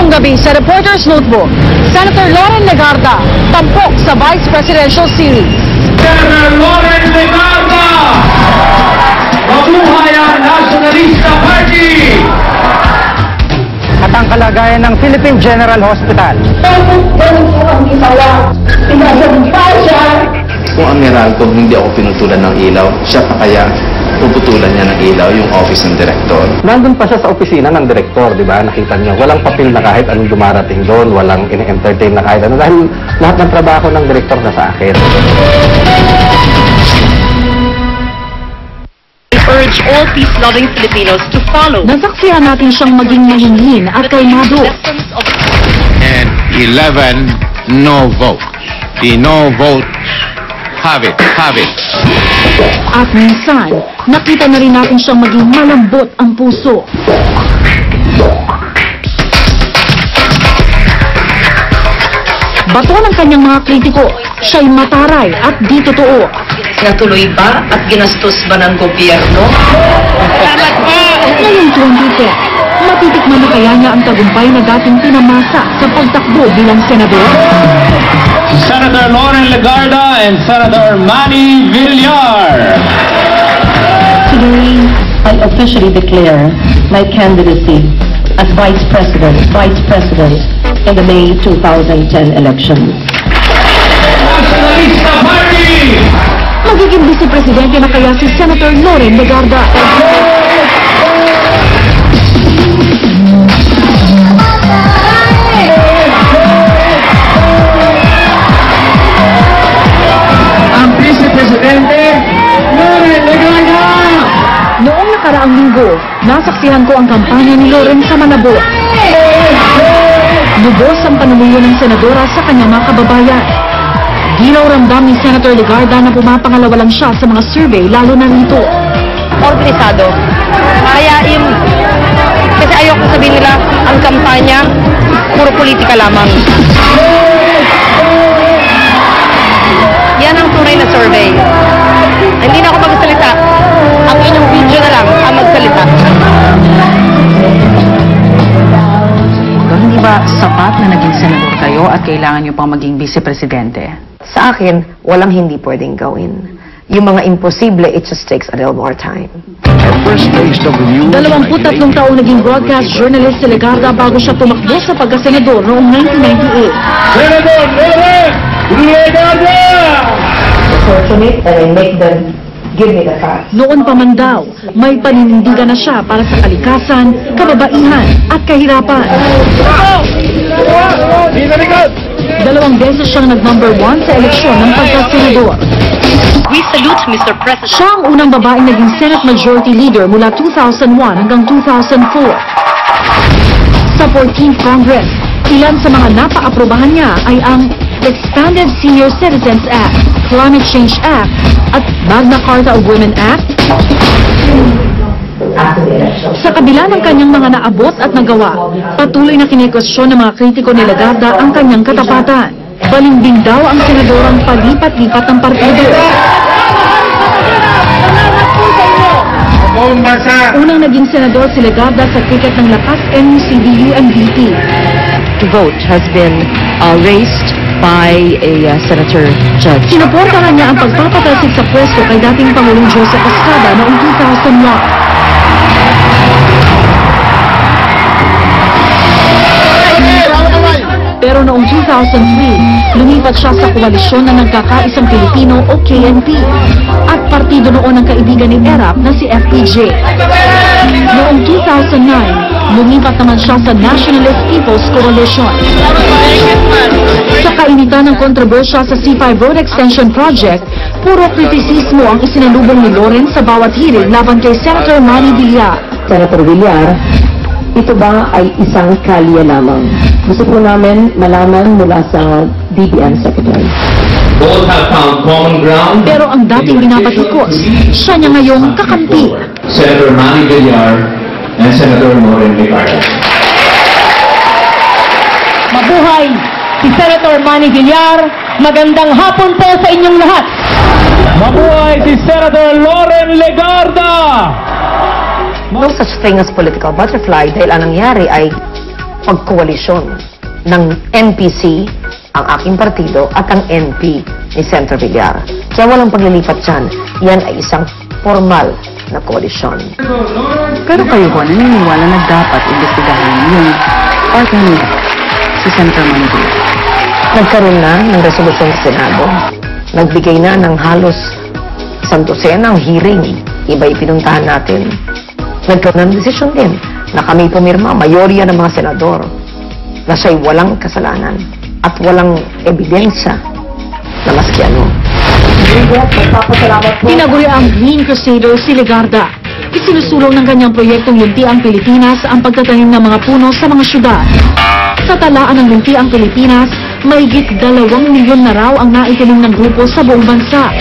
Ngayong gabi sa Reporter's Notebook, Senator Lauren Legarda, tampok sa Vice Presidential Series. Senator Lauren Legarda! Mabuhay ang Nationalista Party! at ang kalagayan ng Philippine General Hospital. Kung ang Meralco hindi ako pinutulan ng ilaw, siya pa kaya puputulan niya ng ilaw yung office ng direktor. Nandun pa siya sa opisina ng direktor, di ba? Nakita niyo, walang papel na kahit anong dumarating doon, walang in-entertain na kahit ano. Dahil lahat ng trabaho ng direktor na sa akin. We urge all peace-loving Filipinos to follow Nasaksihan natin siyang maging mahinhin at kalmado. and 11 no vote. The no vote have it, have it. At minsan, nakita na rin natin siyang maging malambot ang puso. Bato ng kanyang mga kritiko, siya'y mataray at di totoo. Natuloy ba at ginastos ba ng gobyerno? Ngayong 2010, matitikman na kaya niya ang tagumpay na dating pinamasa sa pagtakbo bilang senador? Senator Lauren Legarda and Senator Manny Villar! Today, I officially declare my candidacy as Vice President, Vice President in the May 2010 elections. Nationalista Party! Magiging vice-presidente na kaya si Senator Loren Legarda. Nasaksihan ko ang kampanya ni Loren sa Manabo. Lubos ang panumuyo ng senadora sa kanyang mga kababayan. Di raw ramdam ni Senator Legarda na pumapangalawa lang siya sa mga survey lalo na rito. organisado. Kaya yung, kasi ayoko sabihin nila, ang kampanya, puro politika lamang. Yan ang tunay na survey. Ba sapat na naging senador kayo at kailangan nyo pang maging vice-presidente? Sa akin, walang hindi pwedeng gawin. Yung mga imposible, it just takes a little more time. 23 taong naging broadcast journalist si Legarda bago siya tumakbo sa pagkasenador noong 1998. Senator Lauren Legarda! Fortunate that I make them give me the facts. Noon pa man daw, may paninindigan na siya para sa kalikasan, kababaihan at kahirapan. Dalawang beses siyang nag-number one sa eleksyon ng pagkasenador. We salute Mr. President. Siya ang unang babaeng naging Senate Majority Leader mula 2001 hanggang 2004. Sa 14th Congress, ilan sa mga napaaprubahan niya ay ang Expanded Senior Citizens Act, Climate Change Act, at Magna Carta of Women Act. Sa kabila ng kanyang mga naabot at nagawa, patuloy na kinikwestiyon ng mga kritiko ni Lagarda ang kanyang katapatan. Balimbing daw ang senadorang palipat-lipat ng partido. Unang naging senador si Legarda sa ticket ng lakas NUCD-UMDP. The vote has been uh, raised by a uh, senator judge. Sinuportahan niya ang pagpapatalsik sa pwesto kay dating Pangulong Joseph Estrada noong 2001. Pero noong 2003, lumipat siya sa koalisyon ng Nagkakaisang Pilipino o KNP at partido noon ng kaibigan ni Erap na si FPJ. Noong 2009, lumipat naman siya sa Nationalist People's Coalition. Sa kainitan ng kontrobersya sa C5 Road Extension Project, puro kritisismo ang isinalubong ni Loren sa bawat hearing laban kay Senator Manny Villar. Senator Villar, ito ba ay isang kalye lamang? Gusto po namin malaman mula sa DBM Secretary. Both have found common ground. Pero ang dating binabatikos, siya niya ngayong kakampi. Senator Manny Villar and Senator Lauren Legarda. Mabuhay si Senator Manny Villar. Magandang hapon po sa inyong lahat. Mabuhay si Senator Lauren Legarda! No such thing as political butterfly dahil ang nangyari ay pagkoalisyon ng NPC, ang aking partido, at ang NP ni Senator Villar. Kaya walang paglilipat dyan. Yan ay isang formal na koalisyon. Pero kayo ho, naniniwala na dapat imbestigahan yung partner si Senator Manila. Nagkaroon na ng resolusyon sa Senado. Nagbigay na ng halos isang dosena ng hearing. Iba pinuntahan natin. Nagkaroon ng desisyon din na kami pumirma, mayorya ng mga senador, na siya'y walang kasalanan at walang ebidensya na maski ano. Tinaguri ang Green Crusader si Legarda. Isinusulong ng kanyang proyektong Luntiang Pilipinas ang pagtatanim ng mga puno sa mga syudad. Sa talaan ng Luntiang Pilipinas, mahigit dalawang milyon na raw ang naitanim ng grupo sa buong bansa.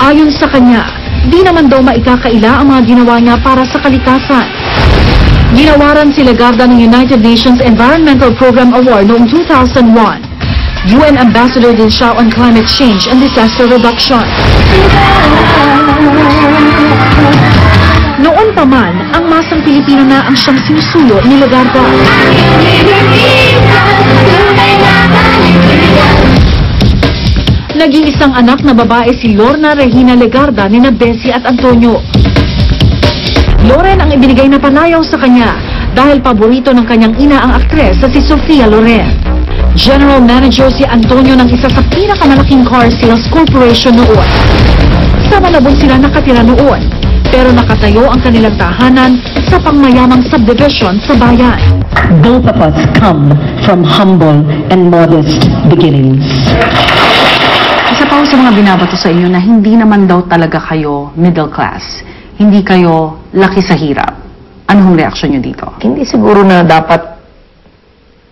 Ayon sa kanya, di naman daw maikakaila ang mga ginawa niya para sa kalikasan. Ginawaran si Legarda ng United Nations Environmental Program Award noong 2001. UN Ambassador din siya on climate change and disaster reduction. Noon pa man, ang masang Pilipino na ang siyang sinusuyo ni Legarda. Nag-iisang anak na babae si Lorna Regina Legarda ni Bessie at Antonio. Loren ang ibinigay na panayaw sa kanya dahil paborito ng kanyang ina ang aktres sa si Sofia Loren. General Manager si Antonio ng isa sa pinakamalaking car sales corporation noon. Sa Malabon sila nakatira noon, pero nakatayo ang kanilang tahanan sa pangmayamang subdivision sa bayan. Both of us come from humble and modest beginnings. Isa pa sa mga binabato sa inyo na hindi naman daw talaga kayo middle class. Hindi kayo laki sa hirap. Ano hong reaksyon nyo dito? Hindi siguro na dapat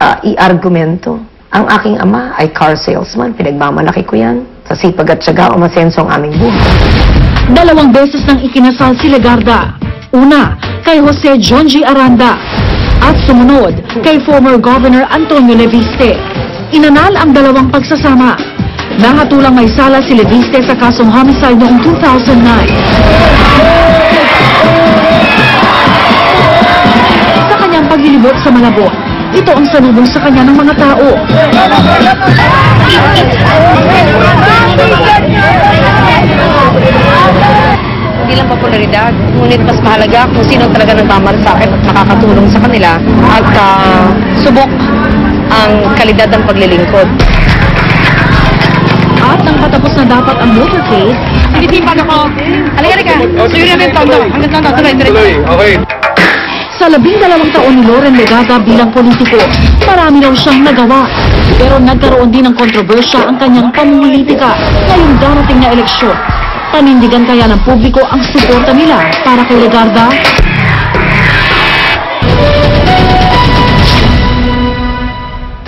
ah, i-argumento. Ang aking ama ay car salesman. Pinagmamalaki ko yan. Sa sipag at syaga, umasenso ang aming buhay. Dalawang beses nang ikinasal si Legarda. Una, kay Jose John G. Aranda. At sumunod, kay former Governor Antonio Leviste. Inanal ang dalawang pagsasama. Nahatulang may sala si Leviste sa kasong homicide noong 2009. Sa kanyang paglilibot sa Malabon, ito ang salubong sa kanya ng mga tao. Hindi lang popularidad, ngunit mas mahalaga kung sino talaga nagmamalasakit at makakatulong sa kanila at ah, subok ang kalidad ng paglilingkod. At nang patapos na dapat ang motorcade, Pinitipag ako. Halika, halika. Suyo namin tondo. Hanggang tondo. Tuloy, tuloy. Sa labing dalawang taon ni Loren Legada bilang politiko, marami raw siyang nagawa. Pero nagkaroon din ng kontrobersya ang kanyang pamumulitika ngayong darating na eleksyon. Panindigan kaya ng publiko ang suporta nila para kay Legarda?